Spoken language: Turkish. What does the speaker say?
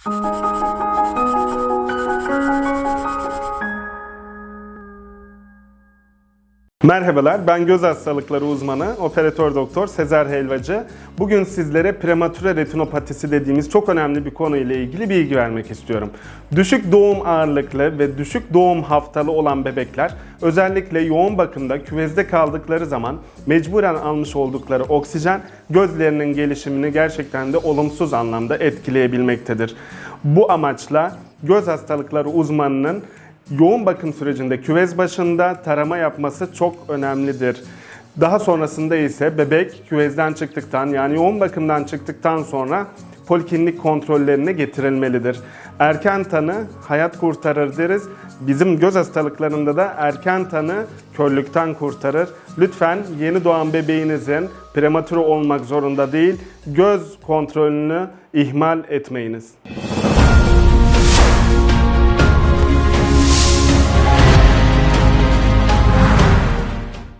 Thank you. Merhabalar, ben göz hastalıkları uzmanı, operatör doktor Sezer Helvacı. Bugün sizlere prematüre retinopatisi dediğimiz çok önemli bir konu ile ilgili bilgi vermek istiyorum. Düşük doğum ağırlıklı ve düşük doğum haftalı olan bebekler özellikle yoğun bakımda küvezde kaldıkları zaman mecburen almış oldukları oksijen gözlerinin gelişimini gerçekten de olumsuz anlamda etkileyebilmektedir. Bu amaçla göz hastalıkları uzmanının yoğun bakım sürecinde küvez başında tarama yapması çok önemlidir. Daha sonrasında ise bebek küvezden çıktıktan yani yoğun bakımdan çıktıktan sonra poliklinik kontrollerine getirilmelidir. Erken tanı hayat kurtarır deriz. Bizim göz hastalıklarında da erken tanı körlükten kurtarır. Lütfen yeni doğan bebeğinizin prematüre olmak zorunda değil, göz kontrolünü ihmal etmeyiniz.